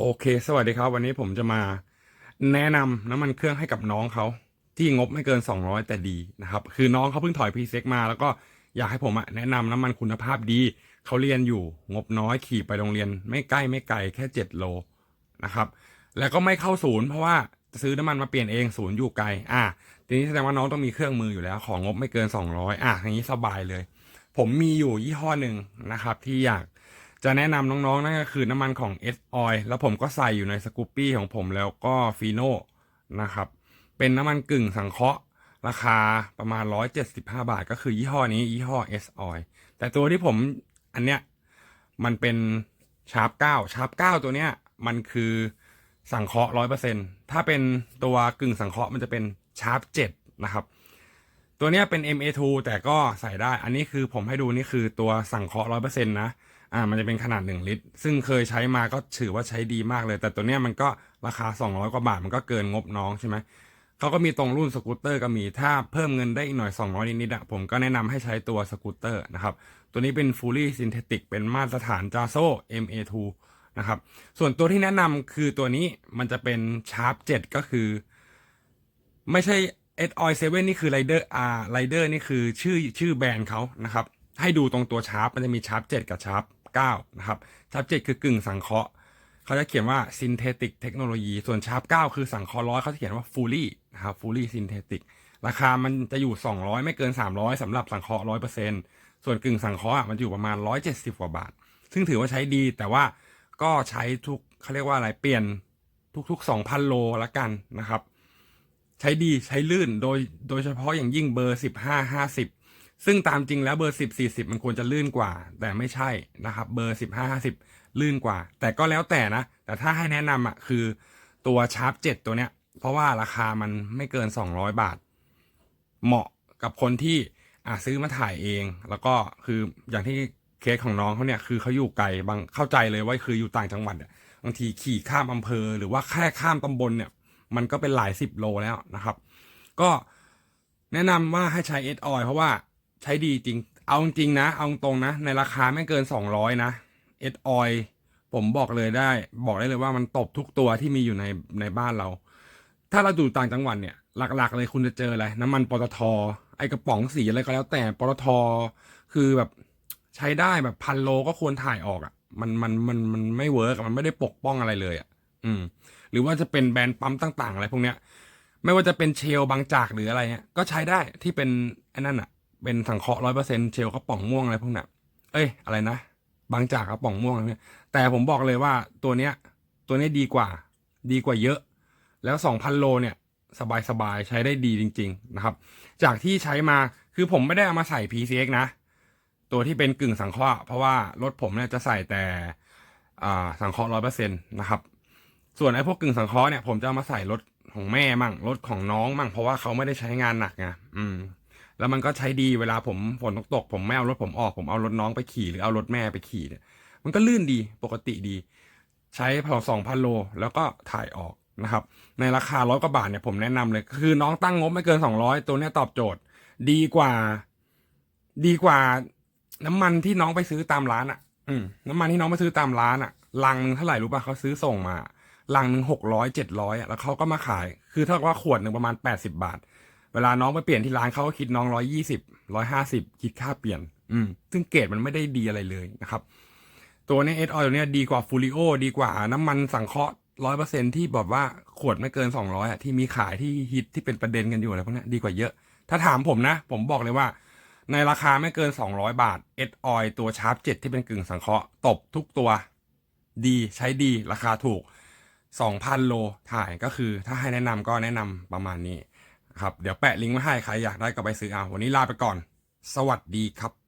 โอเค สวัสดีครับ วันนี้ผมจะมาแนะนำน้ำมันเครื่องให้กับน้องเขาที่งบไม่เกิน 200 แต่ดีนะครับ คือน้องเขาเพิ่งถอยพีเซ็กมา แล้วก็อยากให้ผมอะแนะนำน้ำมันคุณภาพดี เขาเรียนอยู่งบน้อยขี่ไปโรงเรียน ไม่ใกล้ไม่ไกลแค่ 7 โลนะครับ แล้วก็ไม่เข้าศูนย์เพราะว่าซื้อน้ำมันมาเปลี่ยนเองศูนย์อยู่ไกล อะทีนี้แสดงว่าน้องต้องมีเครื่องมืออยู่แล้ว ของงบไม่เกิน 200 อะอย่างนี้สบายเลย ผมมีอยู่ยี่ห้อหนึ่งนะครับ ที่อยาก จะแนะนำน้องๆนั่นก็คือน้ำมันของ S Oil แล้วผมก็ใส่อยู่ในสกูปปี้ของผมแล้วก็ฟีโน่นะครับ เป็นน้ำมันกึ่งสังเคราะห์ ราคาประมาณ 175 บาท ก็คือยี่ห้อนี้ยี่ห้อ S Oil แต่ตัวที่ผมอันเนี้ยมันเป็นชาร์ป9ชาร์ป9ตัวเนี้ยมันคือสังเคราะห์100%ถ้าเป็นตัวกึ่งสังเคราะห์มันจะเป็นชาร์ป7นะครับ ตัวเนี้ยเป็น MA2 แต่ก็ใส่ได้ อันนี้คือผมให้ดูนี่คือตัวสังเคราะห์ร้อยเปอร์เซ็นต์นะ อ่ามันจะเป็นขนาด 1 ลิตร ซึ่งเคยใช้มาก็ถือว่าใช้ดีมากเลย แต่ตัวเนี้ยมันก็ราคา 200 กว่าบาทมันก็เกินงบน้องใช่ไหมเขาก็มีตรงรุ่นสกูตเตอร์ก็มีถ้าเพิ่มเงินได้อีกหน่อย 200 นิดๆอะผมก็แนะนำให้ใช้ตัวสกูตเตอร์นะครับ ตัวนี้เป็น fully synthetic เป็นมาตรฐาน JASO MA2 นะครับส่วนตัวที่แนะนำคือตัวนี้มันจะเป็น Sharp 7 ก็คือ ไม่ใช่ S Oil 7นี่คือ Rider R Rider นี่คือชื่อชื่อแบรนด์เขานะครับ ให้ดูตรงตัวชาร์ปมันจะมีชาร์ป7กับชาร์ป 9นะครับชาร์ป7คือกึ่งสังเคราะห์เขาจะเขียนว่า synthetic technology ส่วนชาร์ป9คือสังเคราะห์ร้อยเขาจะเขียนว่า fully นะครับ fully synthetic ราคามันจะอยู่ 200 ไม่เกิน 300สำหรับสังเคราะห์100%ส่วนกึ่งสังเคราะห์มันอยู่ประมาณ 170 กว่าบาท ซึ่งถือว่าใช้ดีแต่ว่าก็ใช้ทุกเขาเรียกว่าอะไรเปลี่ยนทุกๆ 2,000 โลละกันนะครับ ใช้ดีใช้ลื่นโดยโดยเฉพาะอย่างยิ่งเบอร์สิบห้าห้าสิบ ซึ่งตามจริงแล้วเบอร์สิบสี่สิบมันควรจะลื่นกว่า แต่ไม่ใช่นะครับ เบอร์สิบห้าห้าสิบลื่นกว่า แต่ก็แล้วแต่นะ แต่ถ้าให้แนะนำอะคือตัวชาร์ปเจ็ดตัวเนี้ย เพราะว่าราคามันไม่เกินสองร้อยบาท เหมาะกับคนที่อะซื้อมาถ่ายเอง แล้วก็คืออย่างที่เคสของน้องเขาเนี่ยคือเขาอยู่ไกลบางเข้าใจเลยว่าคืออยู่ต่างจังหวัดอะบางทีขี่ข้ามอำเภอหรือว่าแค่ข้ามตำบลเนี่ย มันก็เป็นหลายสิบโลแล้วนะครับ ก็แนะนำว่าให้ใช้เอสออยเพราะว่า ใช้ดีจริง เอาจริงนะ เอาตรงนะ ในราคาไม่เกินสองร้อยนะเอสออยผมบอกเลยได้ บอกได้เลยว่ามันตบทุกตัวที่มีอยู่ในในบ้านเรา ถ้าเราอยู่ต่างจังหวัดเนี่ย หลักๆ เลยคุณจะเจออะไร น้ำมันปตท ไอกระป๋องสีอะไรก็แล้วแต่ปตท คือแบบใช้ได้แบบพันโลก็ควรถ่ายออกอะ่ะ มันมันมันมันไม่เวิร์กมันไม่ได้ปกป้องอะไรเลยอะ่ะ อืม หรือว่าจะเป็นแบรนด์ปั๊มต่าง ๆ อะไรพวกเนี้ย ไม่ว่าจะเป็นเชลบางจากหรืออะไรเงี้ยก็ใช้ได้ที่เป็นไอ้นั่นอะ เป็นสังเคราะห์ร้อยเปอร์เซ็นเชลกระป๋องม่วงอะไรพวกนั้นเอ้ยอะไรนะบางจากกระป๋องม่วงอะไรเนี่ยแต่ผมบอกเลยว่าตัวเนี้ย ตัวเนี้ยดีกว่า ดีกว่าเยอะ แล้วสองพันโลเนี่ย สบายๆใช้ได้ดีจริง ๆ นะครับ จากที่ใช้มาคือผมไม่ได้เอามาใส่ PCX นะ ตัวที่เป็นกึ่งสังเคราะห์เพราะว่ารถผมเนี่ยจะใส่แต่สังเคราะห์ร้อยเปอร์เซ็นต์นะครับส่วนไอ้พวกกึ่งสังเคราะห์เนี่ยผมจะเอามาใส่รถของแม่มั่งรถของน้องมั่งเพราะว่าเขาไม่ได้ใช้งานหนักไงอืม แล้วมันก็ใช้ดีเวลาผมฝนตกตกผมไม่เอารถผมออกผมเอารถน้องไปขี่หรือเอารถแม่ไปขี่เนี่ย มันก็ลื่นดีปกติดี ใช้พอสองพันโลแล้วก็ถ่ายออกนะครับ ในราคาร้อยกว่าบาทเนี่ยผมแนะนำเลย คือน้องตั้งงบไม่เกินสองร้อยตัวเนี้ยตอบโจทย์ ดีกว่า ดีกว่า น้ำมันที่น้องไปซื้อตามร้านอะ อืมน้ำมันที่น้องไปซื้อตามร้านอะลังหนึงเท่าไหร่รู้ป่ะเขาซื้อส่งมาลังหนึ่งหกร้อยเจ็ดร้อยอะแล้วเขาก็มาขาย คือถ้าว่าขวดหนึ่งประมาณแปดสิบาท เวลาน้องไปเปลี่ยนที่ร้านเขาก็คิดน้องร้อยยี่สิบร้อยห้าสิบคิดค่าเปลี่ยน อืม ซึ่งเกรดมันไม่ได้ดีอะไรเลยนะครับ ตัวนี้เอสออยตัวเนี้ยดีกว่าฟูริโอดีกว่าน้ำมันสังเคราะห์ร้อยเปอร์เซ็นที่แบบว่าขวดไม่เกินสองร้อยอะที่มีขายที่ฮิตที่เป็นประเด็นกันอยู่อะไรพวกนี้ดีกว่าเยอะ ถ้าถามผมนะ ผมบอกเลยว่า ในราคาไม่เกิน200บาทเอสออยตัวชาร์ปเจ็ดที่เป็นกึ่งสังเคราะห์ตบทุกตัว ดีใช้ดีราคาถูก2,000โลถ่ายก็คือถ้าให้แนะนำก็แนะนำประมาณนี้ ครับ เดี๋ยวแปะลิงก์ไว้ให้ใครอยากได้ก็ไปซื้อเอาวันนี้ลาไปก่อน สวัสดีครับ